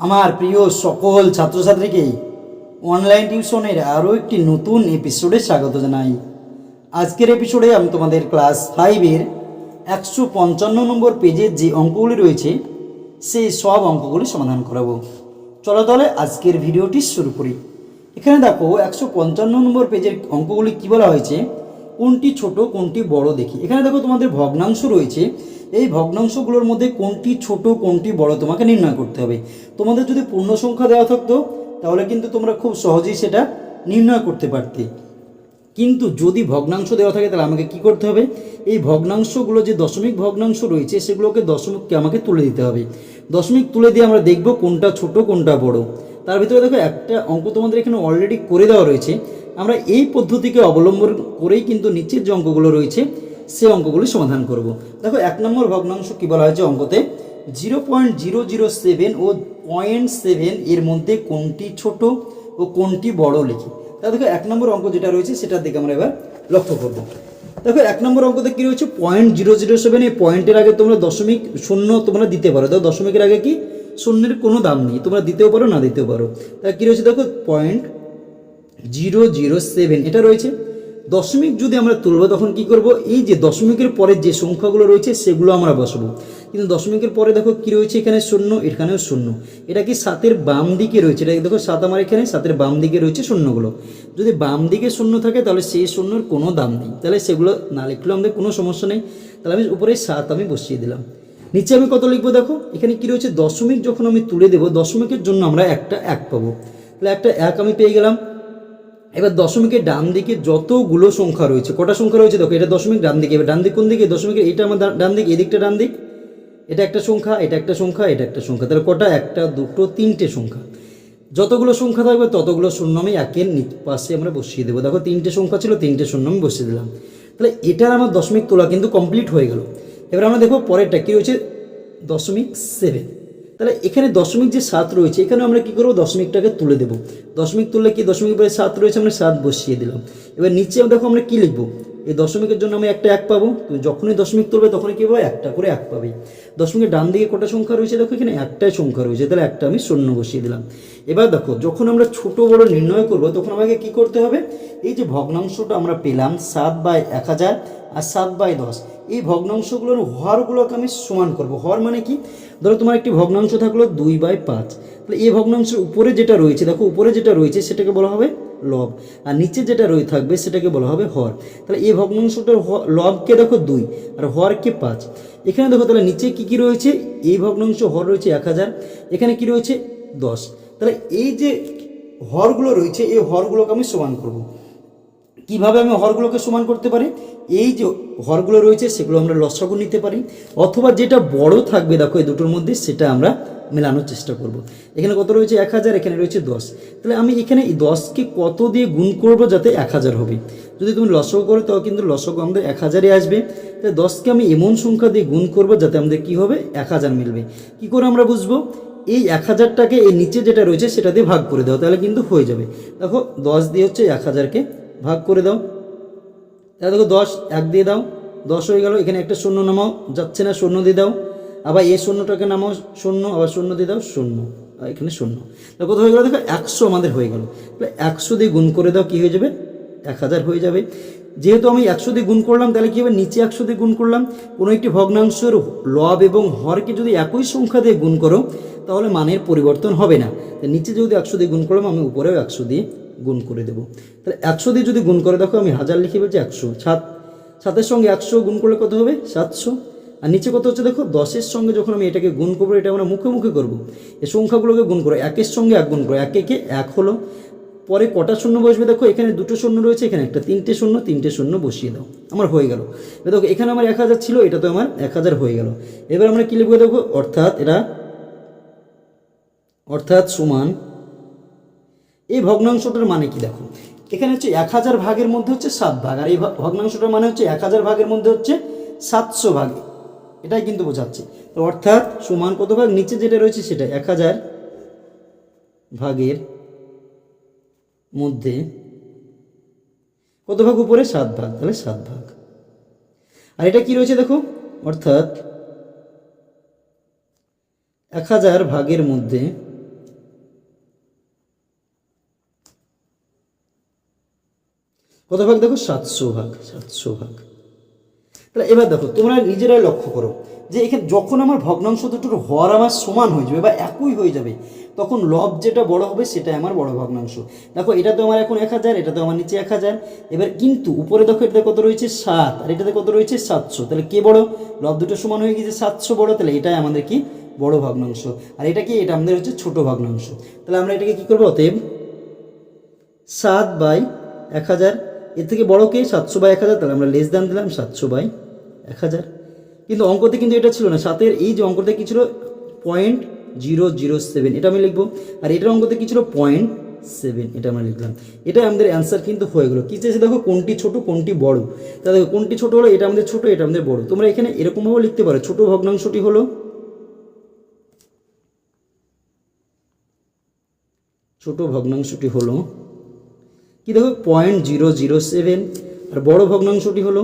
আমার প্রিয় সকল ছাত্রছাত্রীকে অনলাইন টিউশনের আরও একটি নতুন এপিসোডে স্বাগত জানাই। আজকের এপিসোডে আমি তোমাদের ক্লাস ফাইভের একশো পঞ্চান্ন নম্বর পেজের যে অঙ্কগুলি রয়েছে, সেই সব অঙ্কগুলি সমাধান করাবো। চলো তাহলে আজকের ভিডিওটি শুরু করি। এখানে দেখো, একশো পঞ্চান্ন নম্বর পেজের অঙ্কগুলি কী বলা হয়েছে? কোনটি ছোট, কোনটি বড় দেখি। এখানে দেখো তোমাদের ভগ্নাংশ রয়েছে। এই ভগ্নাংশগুলোর মধ্যে কোনটি ছোট, কোনটি বড় তোমাকে নির্ণয় করতে হবে। তোমাদের যদি পূর্ণ সংখ্যা দেওয়া থাকতো, তাহলে কিন্তু তোমরা খুব সহজেই সেটা নির্ণয় করতে পারতে। কিন্তু যদি ভগ্নাংশ দেওয়া থাকে, তাহলে আমাকে কি করতে হবে? এই ভগ্নাংশগুলো যে দশমিক ভগ্নাংশ রয়েছে, সেগুলোকে দশমিককে আমাকে তুলে দিতে হবে। দশমিক তুলে দিয়ে আমরা দেখব কোনটা ছোট, কোনটা বড়। তার ভিতরে দেখো, একটা অঙ্ক তোমাদের এখানে অলরেডি করে দেওয়া রয়েছে। আমরা এই পদ্ধতিকে অবলম্বন করেই কিন্তু নিচের যে অঙ্কগুলো রয়েছে সে অঙ্কগুলি সমাধান করব। দেখো, এক নম্বর ভগ্নাংশ কী বলা হয়েছে অঙ্কতে zero point zero zero seven ও পয়েন্ট সেভেন এর মধ্যে কোনটি ছোট ও কোনটি বড় লিখি। তা দেখো, এক নম্বর অঙ্ক যেটা রয়েছে সেটার দিকে আমরা এবার লক্ষ্য করব। দেখো, এক নম্বর অঙ্কতে কী রয়েছে? পয়েন্ট জিরো জিরো সেভেন এই পয়েন্টের আগে তোমরা দশমিক শূন্য তোমরা দিতে পারো। দেখো, দশমিকের আগে কি? শূন্যের কোনো দাম নেই। তোমরা দিতেও পারো, না দিতেও পারো। তা কী রয়েছে? দেখো পয়েন্ট জিরো জিরো সেভেন এটা রয়েছে। দশমিক যদি আমরা তুলবো, তখন কি করব? এই যে দশমিকের পরে যে সংখ্যাগুলো রয়েছে, সেগুলো আমরা বসাবো। কিন্তু দশমিকের পরে দেখো কি রয়েছে এখানে? শূন্য, এখানেও শূন্য। এটা কি সাতের বাম দিকে রয়েছে? এটা দেখো সাত আমার এখানে, সাতের বাম দিকে রয়েছে শূন্যগুলো। যদি বাম দিকে শূন্য থাকে, তাহলে সেই শূন্যর কোনো দাম নেই। তাহলে সেগুলো না লিখলেও আমাদের কোনো সমস্যা নেই। তাহলে আমি উপরে সাত আমি বসিয়ে দিলাম। নিচে আমি কত লিখব দেখো? এখানে কি রয়েছে? দশমিক যখন আমি তুলে দেবো, দশমিকের জন্য আমরা একটা এক পাবো। তাহলে একটা এক আমি পেয়ে গেলাম। এবার দশমিকের ডান দিকে যতগুলো সংখ্যা রয়েছে, কটা সংখ্যা রয়েছে দেখো, এটা দশমিক ডান দিকে, এবার ডান দিক কোন দিকে? দশমিকের এটা আমার ডান দিক এদিকটা ডান দিক। এটা একটা সংখ্যা, এটা একটা সংখ্যা, এটা একটা সংখ্যা। তাহলে কটা? একটা, দুটো, তিনটে সংখ্যা। যতগুলো সংখ্যা থাকবে, ততগুলো শূন্য আমি একের পাশে আমরা বসিয়ে দেবো। দেখো, তিনটে সংখ্যা ছিল, তিনটে শূন্য আমি বসিয়ে দিলাম। তাহলে এটার আমার দশমিক তোলা কিন্তু কমপ্লিট হয়ে গেল। এবার আমরা দেখো পরেরটা কী রয়েছে দশমিক সেভেন তাহলে এখানে দশমিক যে সাত রয়েছে এখানে আমরা কি করব? দশমিকটাকে তুলে দেবো। দশমিক তুললে কি? দশমিক পরে সাত রয়েছে, আমরা সাত বসিয়ে দিলাম। এবার নিচে দেখো আমরা কি লিখব? এই দশমিকের জন্য আমি একটা এক পাবো। তুমি যখনই দশমিক তুলবে তখনই কি পাবো? একটা করে এক পাবে। দশমিকের ডান দিকে কটা সংখ্যা রয়েছে দেখো এখানে? একটাই সংখ্যা রয়েছে। তাহলে একটা আমি শূন্য বসিয়ে দিলাম। এবার দেখো, যখন আমরা ছোট বড় নির্ণয় করব, তখন আমাকে কি করতে হবে? এই যে ভগ্নাংশটা আমরা পেলাম সাত বাই এক হাজার আর সাত বাই দশ, এই ভগ্নাংশগুলোর হরগুলোকে আমি সমান করব। হর মানে কি? ধরো তোমার একটি ভগ্নাংশ থাকল দুই বাই পাঁচ। তাহলে এই ভগ্নাংশের উপরে যেটা রয়েছে, দেখো উপরে যেটা রয়েছে সেটাকে বলা হবে লব। আর নিচে যেটা রয়ে থাকবে, সেটাকে বলা হবে হর। তাহলে এই ভগ্নাংশটার লবকে দেখো দুই, আর হরকে পাঁচ। এখানে দেখো তাহলে নিচে কি কি রয়েছে? এই ভগ্নাংশ হর রয়েছে এক হাজার, এখানে কি রয়েছে? দশ। তাহলে এই যে হরগুলো রয়েছে, এই হরগুলোকে আমি সমান করব। কীভাবে আমি হরগুলোকে সমান করতে পারি? এই যে হরগুলো রয়েছে, সেগুলো আমরা লসাগু নিতে পারি। অথবা যেটা বড় থাকবে, দেখো এই দুটোর মধ্যে, সেটা আমরা মেলানোর চেষ্টা করব। এখানে কত রয়েছে? এক হাজার, এখানে রয়েছে দশ। তাহলে আমি এখানে এই দশকে কত দিয়ে গুণ করব যাতে এক হাজার হবে? যদি তুমি লসগু করো, তাও কিন্তু লসগু আমাদের এক হাজারই আসবে। তাহলে দশকে আমি এমন সংখ্যা দিয়ে গুণ করব যাতে আমাদের কি হবে? এক হাজার মিলবে। কি করে আমরা বুঝব? এই এক হাজারটাকে এই নিচে যেটা রয়েছে, সেটা দিয়ে ভাগ করে দাও, তাহলে কিন্তু হয়ে যাবে। দেখো, দশ দিয়ে হচ্ছে এক হাজারকে ভাগ করে দাও। তাহলে দেখো, দশ এক দিয়ে দাও। দশ হয়ে গেল, এখানে একটা শূন্য নামাও। যাচ্ছে না, শূন্য দিয়ে দাও। আবার এই শূন্যটাকে নামাও শূন্য, আবার শূন্য দিয়ে দাও শূন্য। এখানে শূন্য। তা কত হয়ে গেল, দেখো একশো আমাদের হয়ে গেল। তাহলে একশো দিয়ে গুণ করে দাও, কী হয়ে যাবে? এক হাজার হয়ে যাবে। যেহেতু আমি একশো দিয়ে গুণ করলাম, তাহলে কী হবে? নিচে একশো দিয়ে গুণ করলাম। কোনো একটি ভগ্নাংশের লব এবং হরকে যদি একই সংখ্যা দিয়ে গুণ করো, তাহলে মানের পরিবর্তন হবে না। নিচে যেহেতু একশো দিয়ে গুণ করলাম, আমি উপরেও একশো দিয়ে গুণ করে দেবো। তাহলে একশো দিয়ে যদি গুণ করে দেখো, আমি হাজার লিখে বলছি একশো। সাত, সাতের সঙ্গে একশো গুণ করলে কত হবে? সাতশো। আর নিচে কত হচ্ছে, দেখো, দশের সঙ্গে যখন আমি এটাকে গুণ করব, এটা আমরা মুখে মুখে করব। এই সংখ্যাগুলোকে গুণ করো, একের সঙ্গে এক গুণ করো, এক একে এক হলো। পরে কটা শূন্য বসবে? দেখো, এখানে দুটো শূন্য রয়েছে, এখানে একটা তিনটে শূন্য তিনটে শূন্য বসিয়ে দাও। আমার হয়ে গেল। দেখো, এখানে আমার এক হাজার ছিল, এটা তো আমার এক হাজার হয়ে গেল। এবার আমরা কী লিখব দেখো? অর্থাৎ এটা অর্থাৎ সমান, এই ভগ্নাংশটার মানে কি দেখো? এখানে হচ্ছে এক হাজার ভাগের মধ্যে হচ্ছে সাত ভাগ, আর এই ভগ্নাংশটার মানে হচ্ছে এক হাজার ভাগের মধ্যে হচ্ছে সাতশো ভাগ। এটাই কিন্তু বোঝাচ্ছে। তো অর্থাৎ সমান কত ভাগ? নিচে যেটা রয়েছে সেটা এক হাজার ভাগের মধ্যে কত ভাগ? উপরে সাত ভাগ, তাহলে সাত ভাগ। আর এটা কি রয়েছে দেখো? অর্থাৎ এক হাজার ভাগের মধ্যে কত ভাগ দেখো? সাতশো ভাগ সাতশো ভাগ। তাহলে এবার দেখো, তোমরা নিজেরাই লক্ষ্য করো যে এখানে যখন আমার ভগ্নাংশ দুটোর হর আমার সমান হয়ে যাবে বা একই হয়ে যাবে, তখন লব যেটা বড় হবে সেটাই আমার বড় ভগ্নাংশ। দেখো, এটা তো আমার এখন এক হাজার, এটা তো আমার নিচে এক হাজার। এবার কিন্তু উপরে দেখো, এটাতে কত রয়েছে? সাত। আর এটাতে কত রয়েছে? সাতশো। তাহলে কে বড়? লব দুটো সমান হয়ে গেছে সাতশো বড়। তাহলে এটাই আমাদের কি? বড় ভগ্নাংশ। আর এটা কি? এটা আমাদের হচ্ছে ছোট ভগ্নাংশ। তাহলে আমরা এটাকে কি করব? অতএব সাত বাই এক হাজার এর থেকে বড় কে? সাতশো বাই এক হাজার। তাহলে আমরা লেস দান দিলাম সাতশো বাই এক হাজার। কিন্তু অঙ্কতে কিন্তু এটা ছিল না। সাতের এই যে অঙ্কতে কি ছিল? পয়েন্ট জিরো জিরো সেভেন এটা আমি লিখব। আর এটার অঙ্কতে কি ছিল? পয়েন্ট সেভেন এটা আমরা লিখলাম। এটা আমাদের অ্যান্সার কিন্তু হয়ে গেলো। কী চেয়েছে দেখো? কোনটি ছোট, কোনটি বড়? তাহলে দেখো, কোনটি ছোট হলো? এটা আমাদের ছোট, এটা আমাদের বড়। তোমরা এখানে এরকমভাবে লিখতে পারো। ছোট ভগ্নাংশটি হলো ছোট ভগ্নাংশটি হলো কি দেখো? পয়েন্ট জিরো জিরো সেভেন আর বড় ভগ্নাংশটি হলো?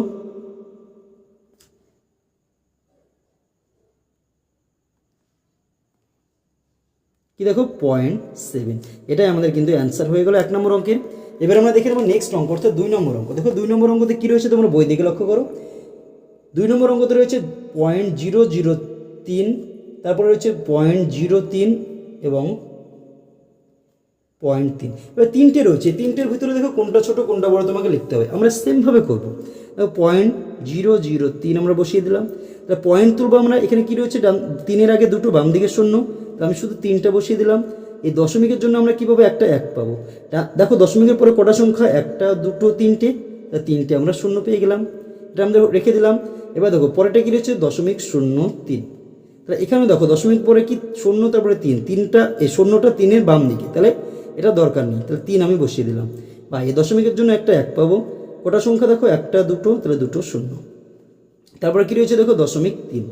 কি দেখো? পয়েন্ট সেভেন এটাই আমাদের কিন্তু অ্যান্সার হয়ে গেল এক নম্বর অঙ্কের। এবার আমরা দেখে নেব নেক্সট অঙ্ক, অর্থাৎ দুই নম্বর অঙ্ক। দেখো, দুই নম্বর অঙ্কতে কী রয়েছে তোমরা বই দিকে লক্ষ্য করো। দুই নম্বর অঙ্কতে রয়েছে পয়েন্ট জিরো জিরো তিন, তারপরে রয়েছে পয়েন্ট জিরো তিন এবং পয়েন্ট তিন। এবার তিনটে রয়েছে, তিনটের ভিতরে দেখো কোনটা ছোট, কোনটা বড় তোমাকে লিখতে হবে। আমরা সেমভাবে করব। পয়েন্ট জিরো জিরো তিন আমরা বসিয়ে দিলাম। তাহলে পয়েন্ট তুলবো আমরা, এখানে কী রয়েছে? ডান, তিনের আগে দুটো বাম দিকে শূন্য। তো আমি শুধু তিনটা বসিয়ে দিলাম। এই দশমিকের জন্য আমরা কীভাবে একটা এক পাবো? তা- দেখো দশমিকের পরে কটা সংখ্যা? একটা, দুটো, তিনটে। তা তিনটে আমরা শূন্য পেয়ে গেলাম। এটা আমরা রেখে দিলাম। এবার দেখো পরেরটা কী রয়েছে? দশমিক শূন্য তিন। তাহলে এখানে দেখো দশমিক পরে কি শূন্য, তারপরে তিন। তিনটা, এই শূন্যটা তিনের বাম দিকে। তাহলে এটা দরকার নেই। তাহলে তিন আমি বসিয়ে দিলাম। বা এই দশমিকের জন্য একটা এক পাবো। কটা সংখ্যা দেখো একটা, দুটো, তাহলে দুটো শূন্য। তারপরে কী রয়েছে দেখো? দশমিক তিন।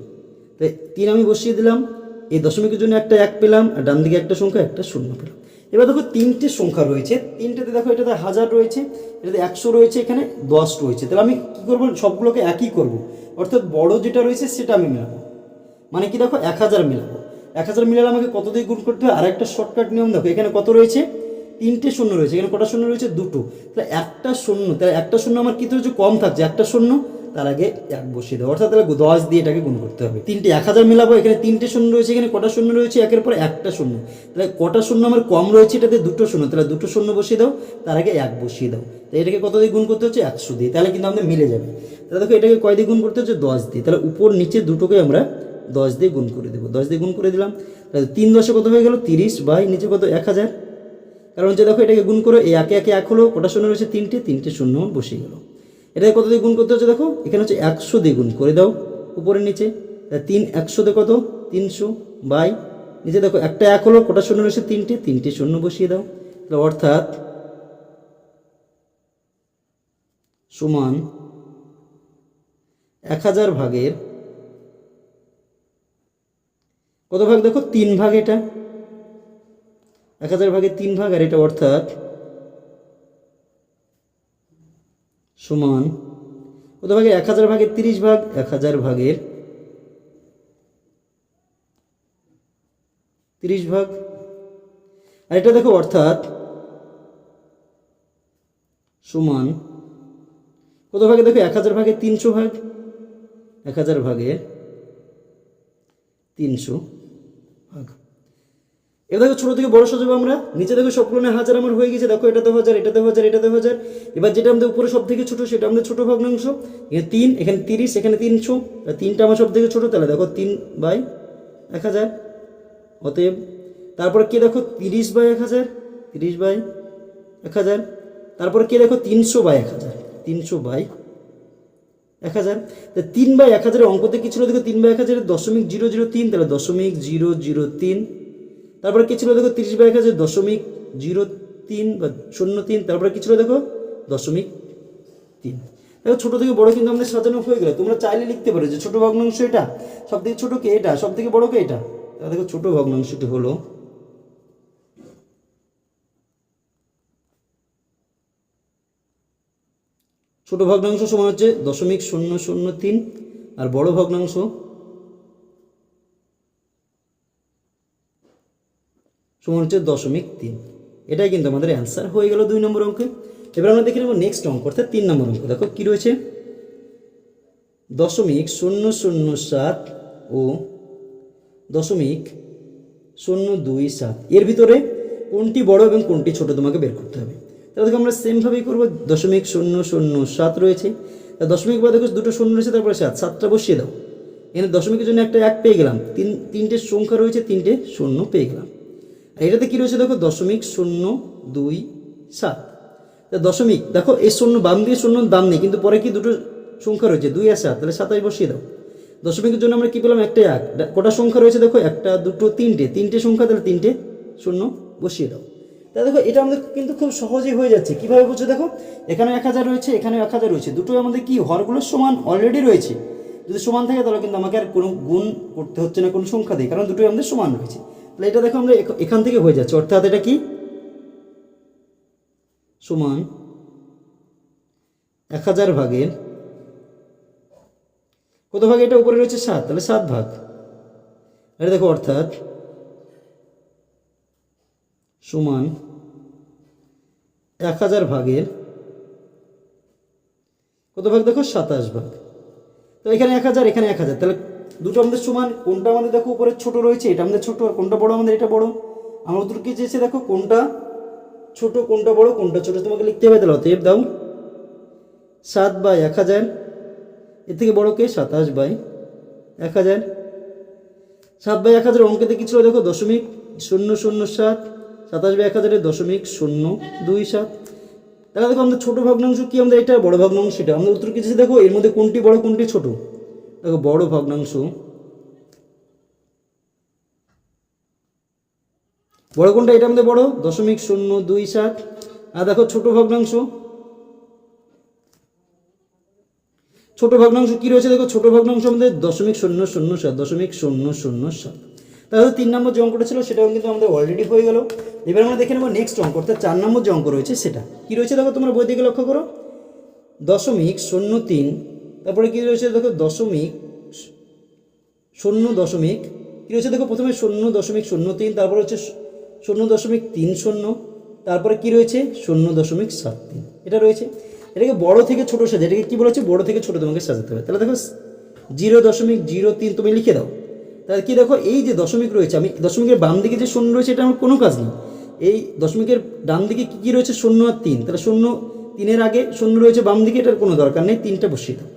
তাই তিন আমি বসিয়ে দিলাম। এই দশমিকের জন্য একটা এক পেলাম আর ডান দিকে একটা সংখ্যা, একটা শূন্য পেলাম। এবার দেখো তিনটে সংখ্যা রয়েছে। তিনটেতে দেখো এটাতে হাজার রয়েছে, এটাতে একশো রয়েছে, এখানে দশ রয়েছে। তাহলে আমি কী করব? সবগুলোকে একই করব। অর্থাৎ বড় যেটা রয়েছে সেটা আমি মেলাবো। মানে কি দেখো? এক হাজার মিলাবো। এক হাজার মিলালে আমাকে কত দিয়ে গুণ করতে হবে আর একটা শর্টকাট নিয়ম দেখো, এখানে কত রয়েছে? তিনটে শূন্য রয়েছে, এখানে কটা শূন্য রয়েছে? দুটো। তাহলে একটা শূন্য, তাহলে একটা শূন্য আমার কী রয়েছে কম থাকছে, একটা শূন্য, তার আগে এক বসিয়ে দেবো অর্থাৎ তাহলে দশ দিয়ে এটাকে গুণ করতে হবে। তিনটে এক হাজার মিলাবো, এখানে তিনটে শূন্য রয়েছে, এখানে কটা শূন্য রয়েছে? একের পর একটা শূন্য। তাহলে কটা শূন্য আমার কম রয়েছে? এটাতে দুটো শূন্য। তাহলে দুটো শূন্য বসিয়ে দাও, তার আগে এক বসিয়ে দাও। তাই এটাকে কত দিয়ে গুণ করতে হচ্ছে? একশো দিয়ে। তাহলে কিন্তু আমাদের মিলে যাবে। তাহলে দেখো, এটাকে কয় দিয়ে গুণ করতে হচ্ছে? দশ দিয়ে। তাহলে উপর নিচে দুটোকে আমরা দশ দিয়ে গুণ করে দেবো। দশ দিয়ে গুণ করে দিলাম, তাহলে তিন দশে কত হয়ে গেল? তিরিশ বাই নিচে কত? এক হাজার। কারণ হচ্ছে দেখো, এটাকে গুণ করো এই একে একে এক হলো কটা শূন্য রয়েছে তিনটে তিনটে শূন্য বসে গেল। এটাকে কত দিয়ে গুণ করতে হচ্ছে দেখো? এখানে হচ্ছে একশো দিয়ে গুণ করে দাও, উপরে নিচে। তিন একশোতে কত? তিনশো বাই নিচে দেখো, একটা এক হলো কটা শূন্য রয়েছে তিনটে তিনটে শূন্য বসিয়ে দাও। তাহলে অর্থাৎ সমান এক হাজার ভাগের কত ভাগ দেখো? তিন ভাগ এটা। এক হাজার ভাগের তিন ভাগ, আর এটা অর্থাৎ সমান কত ভাগে? এক হাজার ভাগের তিরিশ ভাগ, এক হাজার ভাগের তিরিশ ভাগ। আর এটা দেখো অর্থাৎ সমান কত ভাগে? দেখো, এক হাজার ভাগের তিনশো ভাগ, এক হাজার ভাগের তিনশো। ভাগ। এবার দেখো ছোটো থেকে বড় সাজাবো আমরা। নিচে দেখো সবগুলো হাজার আমার হয়ে গেছে দেখো এটা এটাতে হাজার, এটা এটাতে হাজার, এটা এটাতে হাজার। এবার যেটা আমাদের উপরে সব থেকে ছোটো, সেটা আমাদের ছোটো ভগ্নাংশ। এখানে তিন, এখানে তিরিশ, এখানে তিনশো। তিনটা আমার সব থেকে ছোটো, তাহলে দেখো তিন বাই এক হাজার। অতএব তারপরে কে দেখো তিরিশ বাই এক হাজার, তিরিশ বাই এক হাজার। তারপরে কে দেখো তিনশো বাই এক হাজার, তিনশো বাই এক হাজার, তা তিন বাই এক হাজারের অঙ্কতে কি ছিল দেখো, তিন বাই এক হাজারের দশমিক জিরো জিরো তিন, তাহলে দশমিক জিরো জিরো তিন। তারপরে কি ছিল দেখো, তিরিশ বাই এক হাজার দশমিক জিরো তিন বা শূন্য তিন, তারপরে কি ছিল দেখো, দশমিক তিন। দেখো, ছোটো থেকে বড় কিন্তু আমাদের সাজানো হয়ে গেল। তোমরা চাইলে লিখতে পারো যে ছোটো ভগ্নাংশ এটা সব থেকে ছোটো কে এটা সব থেকে বড় কে এটা? দেখো, ছোটো ভগ্নাংশটি হলো ছোট ভগ্নাংশ সমান হচ্ছে দশমিক শূন্য শূন্য তিন, আর বড় ভগ্নাংশ সমান হচ্ছে দশমিক তিন। এটাই কিন্তু আমাদের অ্যান্সার হয়ে গেল দুই নম্বর অঙ্কে। এবার আমরা দেখে নেব নেক্সট অঙ্ক, অর্থাৎ তিন নম্বর অঙ্ক। দেখো কী রয়েছে? দশমিক শূন্য শূন্য সাত ও দশমিক শূন্য দুই সাত। এর ভিতরে কোনটি বড় এবং কোনটি ছোট তোমাকে বের করতে হবে। দেখো আমরা সেমভাবেই করব, দশমিক শূন্য শূন্য সাত রয়েছে। তা দশমিক পরে দেখো দুটো শূন্য রয়েছে, তারপরে সাত, সাতটা বসিয়ে দাও। এখানে দশমিকের জন্য একটা এক পেয়ে গেলাম, তিন, তিনটে সংখ্যা রয়েছে, তিনটে শূন্য পেয়ে গেলাম। আর এটাতে কী রয়েছে দেখো, দশমিক শূন্য দুই সাত। তা দশমিক, দেখো, এই শূন্য বাম দিয়ে শূন্য দাম নেই, কিন্তু পরে কি দুটো সংখ্যা রয়েছে, দুই আর সাত, তাহলে সাতাশ বসিয়ে দাও। দশমিকের জন্য আমরা কী পেলাম, একটা এক। কটা সংখ্যা রয়েছে দেখো, একটা, দুটো, তিনটে তিনটে সংখ্যা, তাহলে তিনটে শূন্য বসিয়ে দাও। তা দেখো, এটা আমাদের কিন্তু খুব সহজেই হয়ে যাচ্ছে। কীভাবে বুঝছ দেখো? এখানে এক হাজার রয়েছে এখানে এক হাজার রয়েছে। দুটোই আমাদের কি, হরগুলো সমান অলরেডি রয়েছে। যদি সমান থাকে তাহলে কিন্তু আমাকে আর কোনো গুণ করতে হচ্ছে না, কোনো সংখ্যা দিয়ে কারণ দুটোই আমাদের সমান রয়েছে। তাহলে এটা দেখো আমরা এখ- এখান থেকে হয়ে যাচ্ছে, অর্থাৎ এটা কি? সমান এক হাজার ভাগের কত ভাগ? এটা উপরে রয়েছে সাত, তাহলে সাত ভাগ। এটা দেখো, অর্থাৎ সমান এক হাজার ভাগের কত ভাগ? দেখো সাতাশ ভাগ। তো এখানে এক হাজার, এখানে এক হাজার। তাহলে দুটো আমাদের সমান, কোনটা আমাদের দেখো উপরে ছোট রয়েছে, এটা আমাদের ছোট, আর কোনটা বড় আমাদের, এটা বড়। আমরা উত্তর কি চেয়েছে দেখো, কোনটা ছোট, কোনটা বড়, কোনটা ছোট, তোমাকে লিখতে হবে তাহলে, অতএব দাও। সাত বাই এক হাজার, এর থেকে বড় কে? সাতাশ বাই এক হাজার। সাত বাই এক হাজার অঙ্কেতে কি ছিল দেখো? দশমিক শূন্য শূন্য সাত। সাতাশ বাই এক হাজারের দশমিক শূন্য দুই সাত। তাহলে দেখো আমাদের ছোটো ভগ্নাংশ কি? আমাদের এটা বড় ভগ্নাংশ, সেটা। আমাদের উত্তর কি দিয়েছে দেখো? এর মধ্যে কোনটি বড়, কোনটি ছোট? দেখো, বড় ভগ্নাংশ। বড় কোনটা? এটা আমাদের বড়? দশমিক শূন্য দুই সাত। আর দেখো, ছোট ভগ্নাংশ। ছোট ভগ্নাংশ কি রয়েছে দেখো? ছোট ভগ্নাংশ আমাদের দশমিক শূন্য শূন্য সাত, দশমিক শূন্য শূন্য সাত। তাহলে তিন নম্বর যে অঙ্কটা ছিল সেটাও কিন্তু আমাদের অলরেডি হয়ে গেল। এবার আমরা দেখে নেব নেক্সট অঙ্ক, অর্থাৎ চার নম্বর যে অঙ্ক রয়েছে সেটা। কি রয়েছে দেখো তোমরা বই দিকে লক্ষ্য করো? দশমিক শূন্য তিন, তারপরে কী রয়েছে দেখো দশমিক শূন্য দশমিক, কী রয়েছে দেখো প্রথমে শূন্য দশমিক শূন্য তিন, তারপর হচ্ছে শূন্য দশমিক তিন শূন্য, তারপরে কী রয়েছে? শূন্য দশমিক সাত তিন। এটা রয়েছে। এটাকে বড় থেকে ছোটো সাজা এটাকে কি বলেছে? বড় থেকে ছোট তোমাকে সাজাতে হবে। তাহলে দেখো, জিরো দশমিক জিরো তিন তুমি লিখে দাও। তাহলে কি দেখো, এই যে দশমিক রয়েছে, আমি দশমিকের বাম দিকে যে শূন্য রয়েছে, এটা আমার কোনো কাজ নেই। এই দশমিকের ডান দিকে কী কী রয়েছে? শূন্য আর তিন। তাহলে শূন্য তিনের আগে শূন্য রয়েছে বাম দিকে, এটার কোনো দরকার নেই, তিনটা বসিয়ে দাও।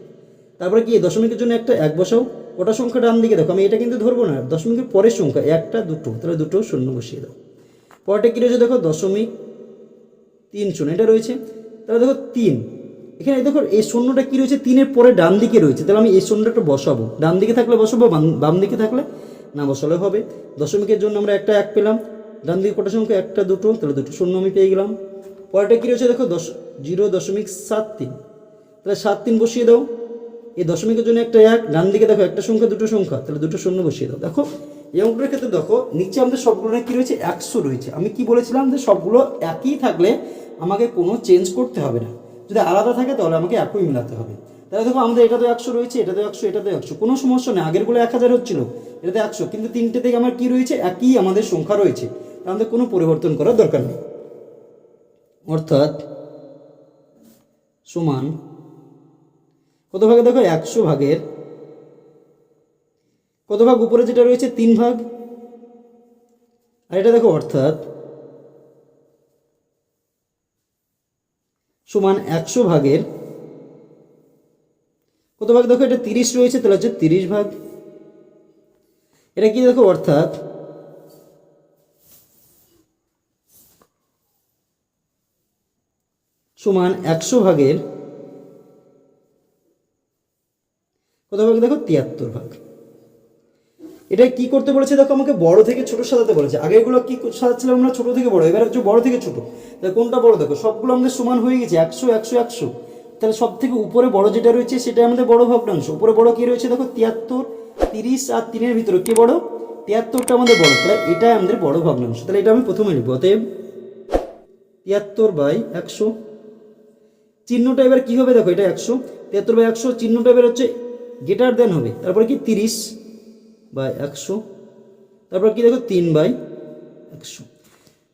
তারপরে কি দশমিকের জন্য একটা এক বসাও ওটা সংখ্যা ডান দিকে? দেখো, আমি এটা কিন্তু ধরবো না, দশমিকের পরের সংখ্যা, একটা, দুটো, তাহলে দুটো, শূন্য বসিয়ে দাও। পরটা কী রয়েছে? দেখো, দশমিক তিন শূন্য, এটা রয়েছে। তাহলে দেখো, তিন এখানে দেখো, এই শূন্যটা কী রয়েছে? তিনের পরে ডান দিকে রয়েছে। তাহলে আমি এই শূন্যটা একটু বসাবো। ডান দিকে থাকলে বসাবো, বাম- দিকে থাকলে না বসালে হবে। দশমিকের জন্য আমরা একটা এক পেলাম। ডান দিকে কটা সংখ্যা? একটা, দুটো। তাহলে দুটো শূন্য আমি পেয়ে গেলাম। পরেরটা কী রয়েছে? দেখো, দশ, জিরো দশমিক সাত তিন। তাহলে সাত তিন বসিয়ে দাও। এই দশমিকের জন্য একটা এক। ডান দিকে দেখো, একটা সংখ্যা, দুটো সংখ্যা। তাহলে দুটো শূন্য বসিয়ে দাও। দেখো, এই অঙ্কটার ক্ষেত্রে দেখো, নিচে আমাদের সবগুলো কী রয়েছে? একশো রয়েছে। আমি কি বলেছিলাম যে সবগুলো একই থাকলে আমাকে কোনো চেঞ্জ করতে হবে না। যদি আলাদা থাকে, তাহলে আমাকে একই মিলাতে হবে। তাহলে দেখো, আমাদের এটা তো একশো রয়েছে এটা তো একশো এটা তো একশো। কোনো সমস্যা নেই, আগেরগুলো এক হাজার হচ্ছিল এটা তো একশো। কিন্তু তিনটে থেকে আমার কি রয়েছে? একই আমাদের সংখ্যা রয়েছে। আমাদের কোনো পরিবর্তন করার দরকার নেই। অর্থাৎ সমান কত ভাগে? দেখো, একশো ভাগের কত ভাগ? উপরে যেটা রয়েছে, তিন ভাগ। আর এটা দেখো, অর্থাৎ সমান একশো ভাগের কত ভাগ? দেখো, এটা তিরিশ রয়েছে, তাহলে হচ্ছে তিরিশ ভাগ। এটা কি দেখো? অর্থাৎ সমান একশো ভাগের কত ভাগ? দেখো, তিয়াত্তর ভাগ। এটা কি করতে বলেছে? দেখো, আমাকে বড় থেকে ছোট সাজাতে বলেছে। আগে এগুলো কি সাজাচ্ছিলাম আমরা? ছোট থেকে বড়। এবার হচ্ছে বড় থেকে ছোট। তাহলে কোনটা বড়? দেখো, সবগুলো আমাদের সমান হয়ে গেছে। একশো একশো একশো। তাহলে সব থেকে উপরে বড় যেটা রয়েছে, সেটা আমাদের বড় ভগ্নাংশ। উপরে বড় কি রয়েছে? দেখো, তিয়াত্তর, তিরিশ আর তিনের ভিতরে কি বড়? তিয়াত্তরটা আমাদের বড়। তাহলে এটাই আমাদের বড় ভগ্নাংশ। তাহলে এটা আমি প্রথমে লিখব। অতএব তিয়াত্তর বাই একশো। চিহ্নটা এবার কি হবে? দেখো, এটা একশো। তিয়াত্তর বাই একশো, চিহ্নটা এবার হচ্ছে গেটার দেন হবে। তারপরে কি? তিরিশ। বাই একশো। তারপর কি দেখো? তিন বাই একশো।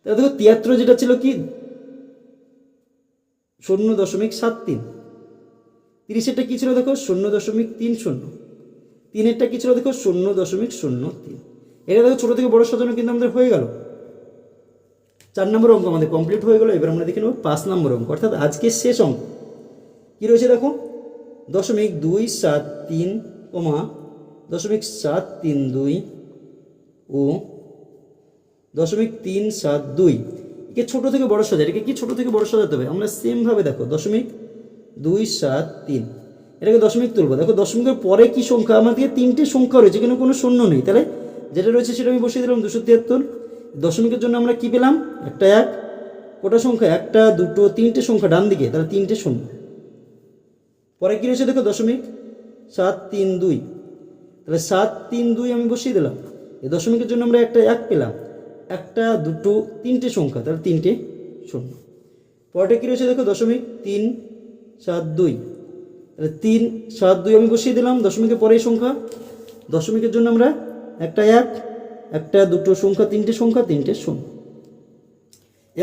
তাহলে দেখো, তিয়াত্তর যেটা ছিল কি? শূন্য দশমিক সাত তিন। তিরিশেরটা কী ছিল দেখো? শূন্য দশমিক তিন শূন্য। তিনেরটা কী ছিল দেখো? শূন্য দশমিক শূন্য তিন। এটা দেখো, ছোটো থেকে বড় সাজানো কিন্তু আমাদের হয়ে গেল। চার নম্বর অঙ্ক আমাদের কমপ্লিট হয়ে গেল। এবার আমরা দেখে নেব পাঁচ নম্বর অঙ্ক। অর্থাৎ আজকের শেষ অঙ্ক। কী রয়েছে দেখো? দশমিক দুই সাত তিন কমা দশমিক সাত তিন দুই ও দশমিক তিন সাত দুই। একে ছোটো থেকে বড় সাজা এটাকে কি ছোটো থেকে বড় সাজাতে হবে? আমরা সেমভাবে দেখো, দশমিক দুই সাত তিন। এটাকে দশমিক তুলবো। দেখো, দশমিকের পরে কি সংখ্যা? আমাদের তিনটে সংখ্যা রয়েছে কিন্তু কোনো শূন্য নেই। তাহলে যেটা রয়েছে সেটা আমি বসিয়ে দিলাম দুশো তিয়াত্তর। দশমিকের জন্য আমরা কি পেলাম? একটা এক। কোটা সংখ্যা? একটা, দুটো, তিনটে সংখ্যা ডান দিকে। তাহলে তিনটে শূন্য। পরে কী রয়েছে? দেখো, দশমিক সাত তিন দুই। তাহলে সাত, তিন, দুই আমি বসিয়ে দিলাম। এই দশমিকের জন্য আমরা একটা এক পেলাম। একটা, দুটো, তিনটে সংখ্যা, তাহলে তিনটে শূন্য। পরেটা কী রয়েছে দেখো দশমিক? তিন, সাত, দুই। তাহলে তিন, সাত, দুই আমি বসিয়ে দিলাম দশমিকের পরের সংখ্যা। দশমিকের জন্য আমরা একটা এক, একটা, দুটো সংখ্যা, তিনটে সংখ্যা, তিনটে শূন্য।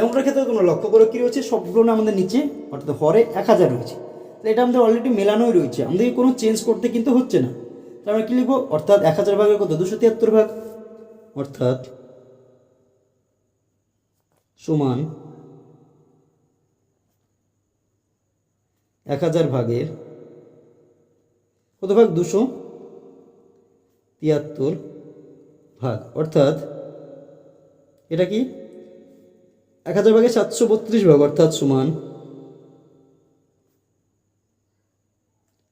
অঙ্কটার ক্ষেত্রে তোমরা লক্ষ্য করো কী রয়েছে? সবগুলো আমাদের নিচে, অর্থাৎ হরে এক হাজার রয়েছে। তাহলে এটা আমাদের অলরেডি মেলানোই রয়েছে। আমাদের কোনো চেঞ্জ করতে কিন্তু হচ্ছে না। আমরা কী লিখব? অর্থাৎ এক হাজার ভাগের কত? দুশো তিয়াত্তর ভাগ। অর্থাৎ সমান এক হাজার ভাগের কত ভাগ? দুশো তিয়াত্তর ভাগ। অর্থাৎ এটা কি? এক হাজার ভাগে সাতশো বত্রিশ ভাগ, অর্থাৎ সমান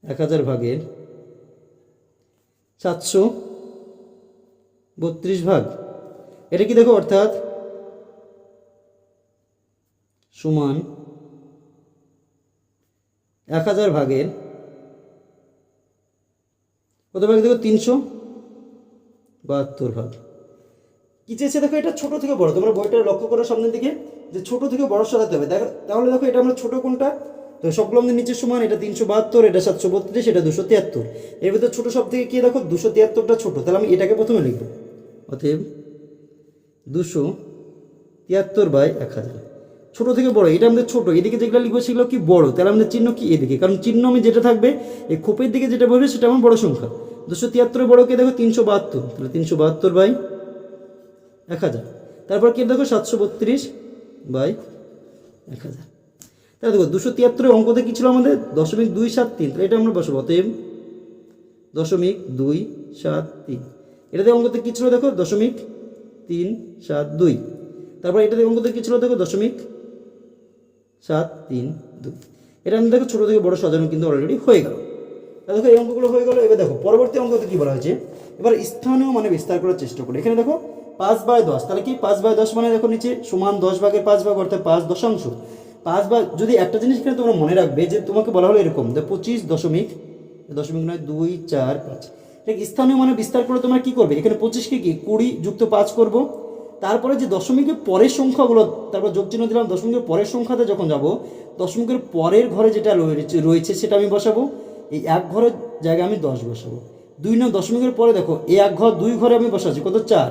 এক হাজার ভাগের সাতশো বত্রিশ ভাগ। এটা কি দেখো অর্থাৎ সমান এক হাজার ভাগের কত ভাগ দেখো? তিনশো বাহাত্তর ভাগ। কি চেয়েছে দেখো? এটা ছোট থেকে বড়। তোমরা বইটা লক্ষ্য করো সামনের দিকে। যে ছোট থেকে বড় সাজাতে হবে। দেখো, তাহলে দেখো এটা আমরা ছোট কোনটা? তো সবগুলো নিচের সমান, এটা তিনশো বাহাত্তর, এটা সাতশো বত্রিশ, এটা দুশো তিয়াত্তর। এর ভিতরে ছোটো সব থেকে কি দেখো? দুশো তিয়াত্তরটা ছোটো। তাহলে আমি এটাকে প্রথমে লিখব। অতএব দুশো তিয়াত্তর বাই এক হাজার। ছোটো থেকে বড়, এটা আমাদের ছোটো। এদিকে যেগুলো লিখব সেগুলো কি বড়? তাহলে আমাদের চিহ্ন কি এদিকে? কারণ চিহ্ন আমি যেটা থাকবে, এই খোপের দিকে যেটা বলবে সেটা আমার বড় সংখ্যা। দুশো তিয়াত্তরের বড়কে দেখো? তিনশো বাহাত্তর। তাহলে তিনশো বাহাত্তর বাই এক হাজার। তারপর কি দেখো? সাতশো বত্রিশ বাই এক হাজার। তাহলে দেখো, দুশো তিয়াত্তরের অঙ্কতে কী ছিল আমাদের? দশমিক দুই সাত তিন। তাহলে এটা আমরা বসবো। অতএব দশমিক দুই সাত তিন। এটাতে অঙ্কতে কী ছিল দেখো? দশমিক তিন সাত দুই। তারপর এটাতে অঙ্কতে কী ছিল দেখো? দশমিক সাত তিন দুই। এটা আমি দেখো ছোটো থেকে বড় সাজানো কিন্তু অলরেডি হয়ে গেল। দেখো এই অঙ্কগুলো হয়ে গেল। এবার দেখো, পরবর্তী অঙ্কতে কী বলা হয়েছে? এবার স্থানীয় মানে বিস্তার করার চেষ্টা করি। এখানে দেখো, পাঁচ বাই দশ। তাহলে কি পাঁচ বাই দশ মানে দেখো নিচে সমান দশ ভাগের পাঁচ ভাগ অর্থাৎ পাঁচ দশাংশ। পাঁচ ভাগ যদি একটা জিনিস এখানে তোমরা মনে রাখবে যে তোমাকে বলা হলো এরকম, যে পঁচিশ দশমিক দশমিক নয়, দুই, চার, পাঁচ। ঠিক, স্থানীয় মানে বিস্তার করে তোমরা কি করবে? এখানে পঁচিশকে কি? কুড়ি যুক্ত পাঁচ করব। তারপরে যে দশমিকের পরের সংখ্যাগুলো, তারপর যোগ চিহ্ন দিলাম, দশমিকের পরের সংখ্যাতে যখন যাব, দশমিকের পরের ঘরে যেটা রয়েছে সেটা আমি বসাবো। এই এক ঘরের জায়গায় আমি দশ বসাবো। দুই নম্বর দশমিকের পরে দেখো এই এক ঘর, দুই ঘরে আমি বসাচ্ছি, কত? চার।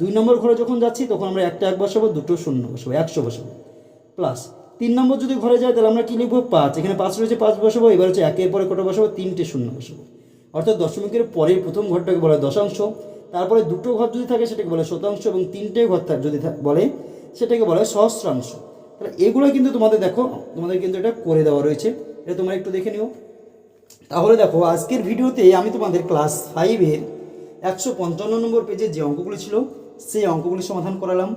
দুই নম্বর ঘরে যখন যাচ্ছি, তখন আমরা একটা এক বসাবো, দুটো শূন্য বসাবো, একশো বসাবো। প্লাস তিন নম্বর যদি ঘরে যায়, তাহলে আমরা কী লিখব? পাঁচ। এখানে পাঁচ রয়েছে, পাঁচ বসাবো, এবার হচ্ছে একের পরে কটা বসাবো? তিনটে শূন্য বসাবো। অর্থাৎ দশমিকের পরের প্রথম ঘরটাকে বলা হয় দশাংশ। তারপরে দুটো ঘর যদি থাকে, সেটাকে বলে শতাংশ এবং তিনটে ঘর থাক- যদি বলে, সেটাকে বলা হয় সহস্রাংশ। তাহলে এগুলো কিন্তু তোমাদের দেখো, তোমাদের কিন্তু এটা করে দেওয়া রয়েছে। এটা তোমরা একটু দেখে নিও। তাহলে দেখো, আজকের ভিডিওতে আমি তোমাদের ক্লাস ফাইভের একশো পঞ্চান্ন নম্বর পেজে যে অঙ্কগুলি ছিল, সেই অঙ্কগুলি সমাধান করালাম।